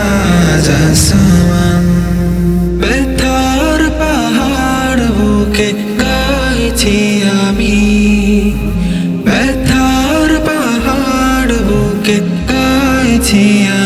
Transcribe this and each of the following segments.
আজ আসমান ব্যথার পাহাড় বুকে গাইছি আমি ব্যথার পাহাড় বুকে গাইছি আমি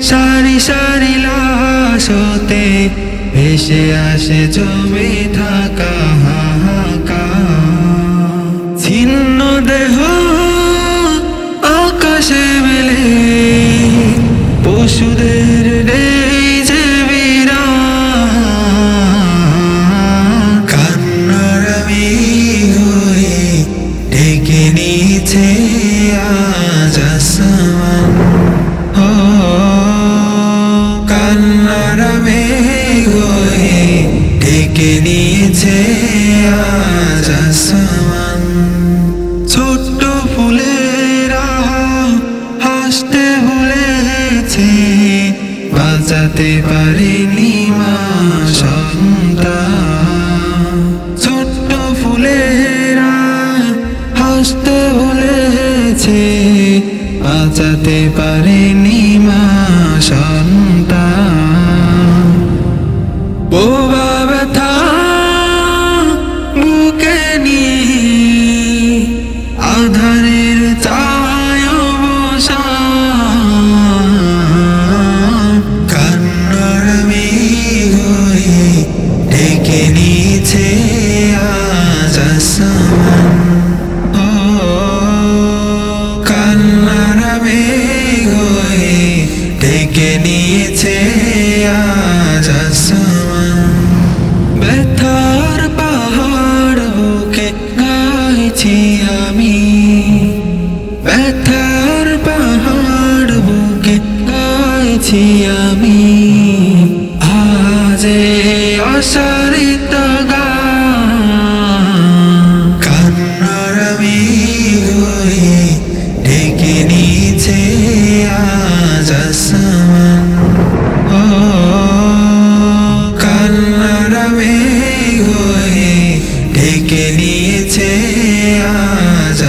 সারি সারি লাশ হতে ভেসে আসে জমে থাকা ডেকে নিয়েছে আজ আসমান। ছোট্ট ফুলেরা হাসতে ভুলেছে, বাঁচাতে পারেনি মা ছোট্ট ফুলেরা হাসতে ভুলেছে, বাঁচাতে পারেনি মা সন্তান। বোবা আধারের চায় কান্নার হয়ে ডেকে নিয়েছে আজ আসমান। কান্নার হয়ে ডেকে নিয়েছে আজ আসমান। ব্যথার পাহাড় বুকে গাইছি। আছি আমি। আজে অসারিত কান্নার আমি ডেকে নিচে আজ কান্নার আমি ডেকে নিয়েছে আজ